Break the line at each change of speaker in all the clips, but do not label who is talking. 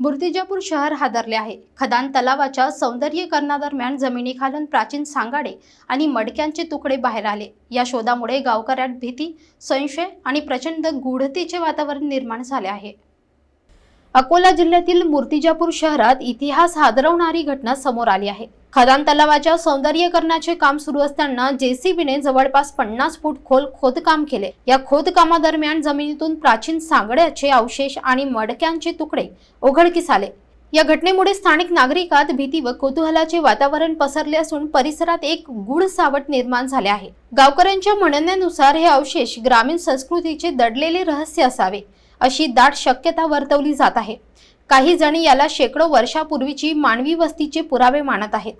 मूर्तिजापूर शहर हादरले आहे. खदान तलावाच्या सौंदर्यीकरणादरम्यान जमिनीखालून प्राचीन सांगाडे आणि मडक्यांचे तुकडे बाहेर आले. या शोधामुळे गावकऱ्यात भीती संशय आणि प्रचंड गूढतेचे वातावरण निर्माण झाले आहे. अकोला जिल्ह्यातील मूर्तिजापूर शहरात इतिहास हादरवणारी घटना समोर आली आहे. खदान तलावाच्या सौंदर्यीकरणाचे काम सुरू असताना जेसीबीने जवळपास पन्नास फूट खोल खोदकाम केले. या खोदकामादरम्यान जमिनीतून प्राचीन सांगड्याचे अवशेष आणि मडक्यांचे तुकडे उघडकीस आले. या घटनेमुळे स्थानिक नागरिकात भीती व कुतूहलाचे वातावरण पसरले असून परिसरात एक गुढ सावट निर्माण झाले आहे. गावकऱ्यांच्या म्हणण्यानुसार हे अवशेष ग्रामीण संस्कृतीचे दडलेले रहस्य असावे अशी दाट शक्यता वर्तवली जात आहे. काही जणी याला शेकडो वर्षापूर्वीची मानवी वस्तीचे पुरावे मानत आहेत.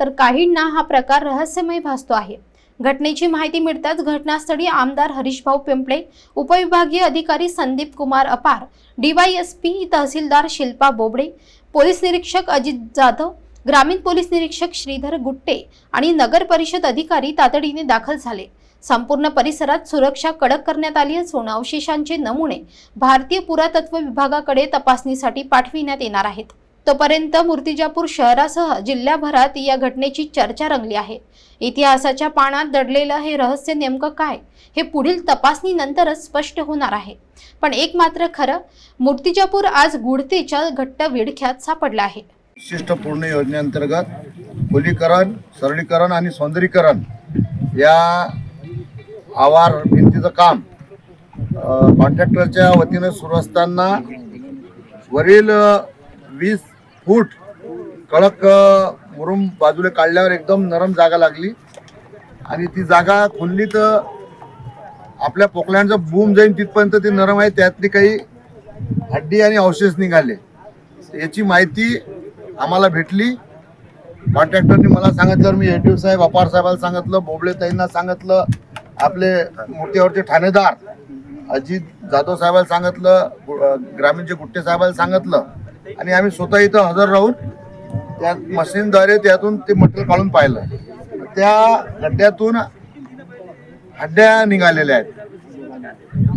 तर काहींना हा प्रकार रहस्यमय भासतो आहे. घटनेची माहिती मिळताच घटनास्थळी आमदार हरीशभाऊ पिंपळे उपविभागीय अधिकारी Sandeep Kumar Apar D Y S P तहसीलदार शिल्पा बोबडे पोलीस निरीक्षक अजित जाधव ग्रामीण पोलीस निरीक्षक श्रीधर गुट्टे आणि नगर परिषद अधिकारी तातडीने दाखल झाले. संपूर्ण परिसरात सुरक्षा कडक करण्यात आली असून अवशेषांचे नमुने भारतीय पुरातत्व विभागाकडे तपासणीसाठी पाठविण्यात येणार आहेत. तोपर्यंत मूर्तिजापूर शहरासह जिल्ह्याभरात या घटनेची चर्चा रंगली आहे. इतिहासाच्या पानात दडलेलं हे रहस्य नेमकं काय? हे पुढील तपासणीनंतरच स्पष्ट होणार आहे. पण एक मात्र खरं मूर्तिजापूर आज गुढतेच्या घट्ट विडख्यात सापडलं आहे.
विशिष्ट पूर्ण योजनेअंतर्गत खोलीकरण सरळीकरण आणि सौंदर्यीकरण या आवार भिंतीचं काम कॉन्ट्रॅक्टरच्या वतीनं सुरू असताना वरील वीस फूट कडक मुरुम बाजूला काढल्यावर एकदम नरम जागा लागली. आणि ती जागा खुलली तर आपल्या पोकल्यांचं बूम जाईन तिथपर्यंत ती नरम आहे त्यातली काही हड्डी आणि अवशेष निघाले. याची माहिती आम्हाला भेटली. कॉन्ट्रॅक्टरनी मला सांगितलं मी एटीव साहेब अपार साहेबाला सांगितलं बोबळे ताईंना सांगितलं आपले मूर्तीवरचे ठाणेदार अजित जाधव साहेबाला सांगितलं गु- ग्रामीणचे गुट्टे साहेबाला सांगितलं. आणि आम्ही स्वतः इथं हजर राहून त्या मशीनद्वारे त्यातून ते मटेरियल काढून पाहिलं. त्या गड्ड्यातून हड्ड्या निघालेल्या आहेत.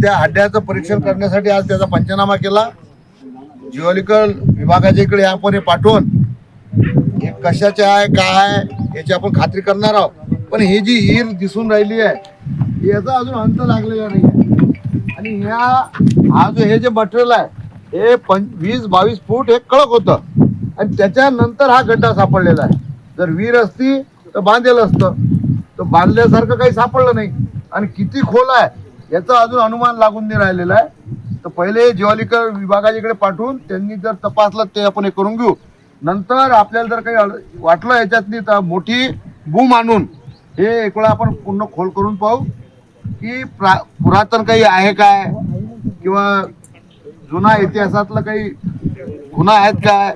त्या हड्ड्याचं परीक्षण करण्यासाठी आज त्याचा पंचनामा केला. जिओलिकल विभागाच्या इकडे आपण हे पाठवून हे कशाचे आहे काय आहे याची आपण खात्री करणार आहोत. पण ही जी हीर दिसून राहिली आहे याचा अजून अंत लागलेला नाही आहे आणि ह्या हा जो हे जे मटेरियल आहे हे पं वीस बावीस फूट हे कडक होतं. आणि त्याच्यानंतर हा गड्डा सापडलेला आहे. जर वीर असती तर बांधलेलं असतं. तर बांधल्यासारखं काही सापडलं नाही. आणि किती खोल आहे याचं अजून अनुमान लागून नाही राहिलेलं आहे. तर पहिले जिओलिकल विभागाच्याकडे पाठवून त्यांनी जर तपासलं ते आपण हे करून घेऊ. नंतर आपल्याला जर काही वाटलं याच्यातली तर मोठी बूम आणून हे एक वेळा आपण पूर्ण खोल करून पाहू की प्रा पुरातन काही आहे काय? किंवा जुना इतिहासातलं काही गुन्हा आहेत काय?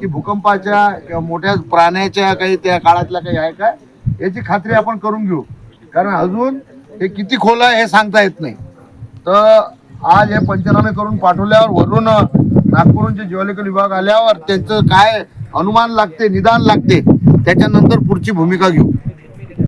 की भूकंपाच्या किंवा मोठ्या प्राण्याच्या काही त्या काळातल्या काही आहे काय? याची खात्री आपण करून घेऊ. कारण अजून हे किती खोल आहे हे सांगता येत नाही. तर आज हे पंचनामे करून पाठवल्यावर वरून नागपूरचे जे विभाग आल्यावर त्यांचं काय अनुमान लागते निदान लागते त्याच्यानंतर पुढची भूमिका घेऊ.